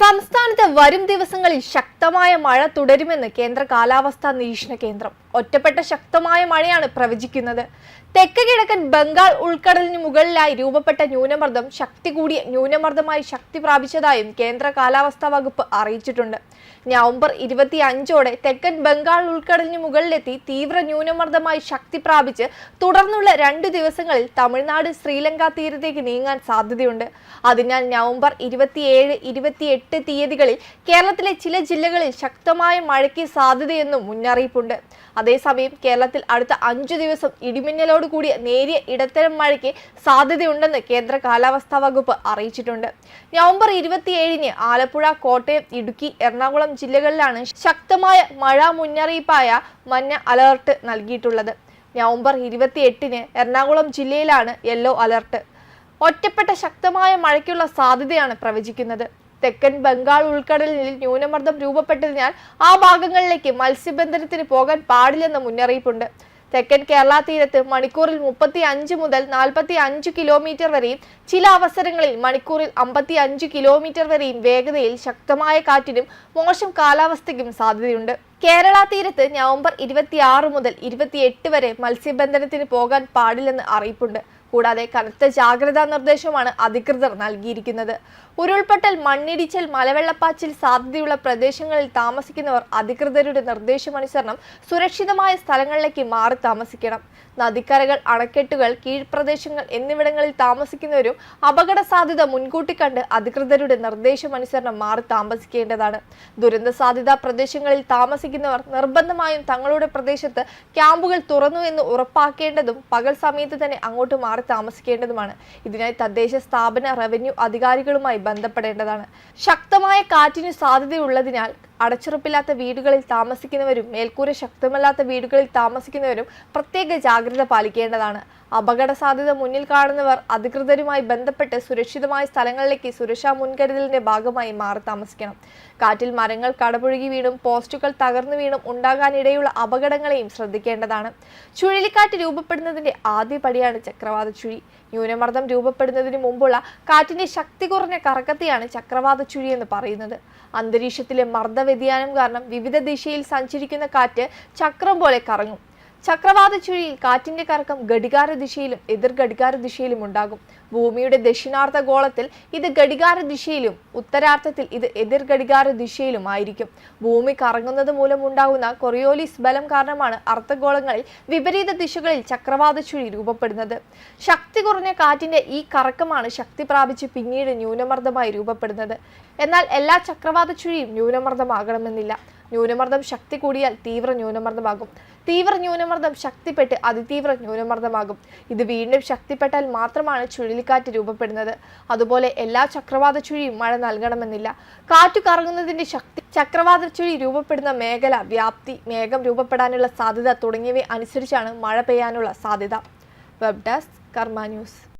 സംസ്ഥാനത്ത് വരും ദിവസങ്ങളിൽ ശക്തമായ മഴ തുടരുമെന്ന് കേന്ദ്ര കാലാവസ്ഥാ നിരീക്ഷണ കേന്ദ്രം. ഒറ്റപ്പെട്ട ശക്തമായ മഴയാണ് പ്രവചിക്കുന്നത്. തെക്ക് കിഴക്കൻ ബംഗാൾ ഉൾക്കടലിന് മുകളിലായി രൂപപ്പെട്ട ന്യൂനമർദ്ദം ശക്തി കൂടിയ ന്യൂനമർദ്ദമായി ശക്തി പ്രാപിച്ചതായും കേന്ദ്ര കാലാവസ്ഥാ വകുപ്പ് അറിയിച്ചിട്ടുണ്ട്. നവംബർ ഇരുപത്തി അഞ്ചോടെ തെക്കൻ ബംഗാൾ ഉൾക്കടലിന് മുകളിലെത്തി തീവ്ര ന്യൂനമർദ്ദമായി ശക്തി പ്രാപിച്ച് തുടർന്നുള്ള രണ്ട് ദിവസങ്ങളിൽ തമിഴ്നാട് ശ്രീലങ്ക തീരത്തേക്ക് നീങ്ങാൻ സാധ്യതയുണ്ട്. അതിനാൽ നവംബർ ഇരുപത്തിയേഴ് ഇരുപത്തിയെട്ട് തീയതികളിൽ കേരളത്തിലെ ചില ജില്ലകളിൽ ശക്തമായ മഴയ്ക്ക് സാധ്യതയെന്നും മുന്നറിയിപ്പുണ്ട്. അതേസമയം കേരളത്തിൽ അടുത്ത അഞ്ചു ദിവസം ഇടിമിന്നലോട് കൂടിയ നേരിയ ഇടത്തരം മഴയ്ക്ക് സാധ്യതയുണ്ടെന്ന് കേന്ദ്ര കാലാവസ്ഥാ വകുപ്പ് അറിയിച്ചിട്ടുണ്ട്. നവംബർ ഇരുപത്തിയേഴിന് ആലപ്പുഴ കോട്ടയം ഇടുക്കി എറണാകുളം ജില്ലകളിലാണ് ശക്തമായ മഴ മുന്നറിയിപ്പായ മഞ്ഞ അലർട്ട് നൽകിയിട്ടുള്ളത്. നവംബർ ഇരുപത്തിയെട്ടിന് എറണാകുളം ജില്ലയിലാണ് യെല്ലോ അലർട്ട്. ഒറ്റപ്പെട്ട ശക്തമായ മഴയ്ക്കുള്ള സാധ്യതയാണ് പ്രവചിക്കുന്നത്. തെക്കൻ ബംഗാൾ ഉൾക്കടലിൽ ന്യൂനമർദ്ദം രൂപപ്പെട്ടതിനാൽ ആ ഭാഗങ്ങളിലേക്ക് മത്സ്യബന്ധനത്തിന് പോകാൻ പാടില്ലെന്ന മുന്നറിയിപ്പുണ്ട്. തെക്കൻ കേരള തീരത്ത് മണിക്കൂറിൽ മുപ്പത്തി അഞ്ച് മുതൽ നാൽപ്പത്തി അഞ്ച് കിലോമീറ്റർ വരെയും ചില അവസരങ്ങളിൽ മണിക്കൂറിൽ അമ്പത്തി അഞ്ച് കിലോമീറ്റർ വരെയും വേഗതയിൽ ശക്തമായ കാറ്റിനും മോശം കാലാവസ്ഥയ്ക്കും സാധ്യതയുണ്ട്. കേരള തീരത്ത് നവംബർ ഇരുപത്തിയാറ് മുതൽ ഇരുപത്തിയെട്ട് വരെ മത്സ്യബന്ധനത്തിന് പോകാൻ പാടില്ലെന്ന് അറിയിപ്പുണ്ട്. കൂടാതെ കനത്ത ജാഗ്രതാ നിർദ്ദേശമാണ് അധികൃതർ നൽകിയിരിക്കുന്നത്. ഉരുൾപൊട്ടൽ മണ്ണിടിച്ചൽ മലവെള്ളപ്പാച്ചിൽ സാധ്യതയുള്ള പ്രദേശങ്ങളിൽ താമസിക്കുന്നവർ അധികൃതരുടെ നിർദ്ദേശമനുസരണം സുരക്ഷിതമായ സ്ഥലങ്ങളിലേക്ക് മാറി താമസിക്കണം. നദിക്കരകൾ അണക്കെട്ടുകൾ കീഴ്പ്രദേശങ്ങൾ എന്നിവിടങ്ങളിൽ താമസിക്കുന്നവരും അപകട സാധ്യത മുൻകൂട്ടി കണ്ട് അധികൃതരുടെ നിർദ്ദേശമനുസരണം മാറി താമസിക്കേണ്ടതാണ്. ദുരന്ത സാധ്യതാ പ്രദേശങ്ങളിൽ താമസിക്കുന്നവർ നിർബന്ധമായും തങ്ങളുടെ പ്രദേശത്ത് ക്യാമ്പുകൾ തുറന്നു എന്ന് ഉറപ്പാക്കേണ്ടതും പകൽ സമയത്ത് തന്നെ അങ്ങോട്ട് മാറി താമസിക്കേണ്ടതുമാണ്. ഇതിനായി തദ്ദേശ സ്ഥാപന റവന്യൂ അധികാരികളുമായി ബന്ധപ്പെടേണ്ടതാണ്. ശക്തമായ കാറ്റിന് സാധ്യതയുള്ളതിനാൽ അടച്ചുറപ്പില്ലാത്ത വീടുകളിൽ താമസിക്കുന്നവരും മേൽക്കൂര ശക്തമല്ലാത്ത വീടുകളിൽ താമസിക്കുന്നവരും പ്രത്യേക ജാഗ്രത പാലിക്കേണ്ടതാണ്. അപകട സാധ്യത മുന്നിൽ കാണുന്നവർ അധികൃതരുമായി ബന്ധപ്പെട്ട് സുരക്ഷിതമായ സ്ഥലങ്ങളിലേക്ക് സുരക്ഷാ മുൻകരുതലിന്റെ ഭാഗമായി മാറി താമസിക്കണം. കാറ്റിൽ മരങ്ങൾ കടപുഴകി വീണും പോസ്റ്റുകൾ തകർന്നു വീണും ഉണ്ടാകാനിടയുള്ള അപകടങ്ങളെയും ശ്രദ്ധിക്കേണ്ടതാണ്. ചുഴലിക്കാറ്റ് രൂപപ്പെടുന്നതിന്റെ ആദ്യ പടിയാണ് ചക്രവാത ചുഴി. ന്യൂനമർദ്ദം രൂപപ്പെടുന്നതിന് മുമ്പുള്ള കാറ്റിന്റെ ശക്തി കുറഞ്ഞ കറക്കത്തെയാണ് ചക്രവാത ചുഴി എന്ന് പറയുന്നത്. അന്തരീക്ഷത്തിലെ മർദ്ദ വ്യതിയാനം കാരണം വിവിധ ദിശയിൽ സഞ്ചരിക്കുന്ന കാറ്റ് ചക്രം പോലെ കറങ്ങും. ചക്രവാത ചുഴിയിൽ കാറ്റിന്റെ കറക്കം ഘടികാര ദിശയിലും എതിർ ഘടികാര ദിശയിലും ഉണ്ടാകും. ഭൂമിയുടെ ദക്ഷിണാർത്ഥ ഗോളത്തിൽ ഇത് ഘടികാര ദിശയിലും ഉത്തരാർത്ഥത്തിൽ ഇത് എതിർ ഘടികാര ദിശയിലും ആയിരിക്കും. ഭൂമി കറങ്ങുന്നത് മൂലം ഉണ്ടാകുന്ന കൊറിയോലിസ് ബലം കാരണമാണ് അർത്ഥഗോളങ്ങളിൽ വിപരീത ദിശകളിൽ ചക്രവാത ചുഴി രൂപപ്പെടുന്നത്. ശക്തി കുറഞ്ഞ കാറ്റിന്റെ ഈ കറക്കമാണ് ശക്തി പ്രാപിച്ച് പിന്നീട് ന്യൂനമർദ്ദമായി രൂപപ്പെടുന്നത്. എന്നാൽ എല്ലാ ചക്രവാത ചുഴിയും ന്യൂനമർദ്ദമാകണമെന്നില്ല. ന്യൂനമർദ്ദം ശക്തി കൂടിയാൽ തീവ്ര ന്യൂനമർദ്ദമാകും. തീവ്ര ന്യൂനമർദ്ദം ശക്തിപ്പെട്ട് അതിതീവ്ര ന്യൂനമർദ്ദമാകും. ഇത് വീണ്ടും ശക്തിപ്പെട്ടാൽ മാത്രമാണ് ചുഴലിക്കാറ്റ് രൂപപ്പെടുന്നത്. അതുപോലെ എല്ലാ ചക്രവാത ചുഴിയും മഴ നൽകണമെന്നില്ല. കാറ്റു കറങ്ങുന്നതിന്റെ ശക്തി ചക്രവാത ചുഴി രൂപപ്പെടുന്ന മേഖല വ്യാപ്തി മേഘം രൂപപ്പെടാനുള്ള സാധ്യത തുടങ്ങിയവ അനുസരിച്ചാണ് മഴ പെയ്യാനുള്ള സാധ്യത. Web desk Karma news.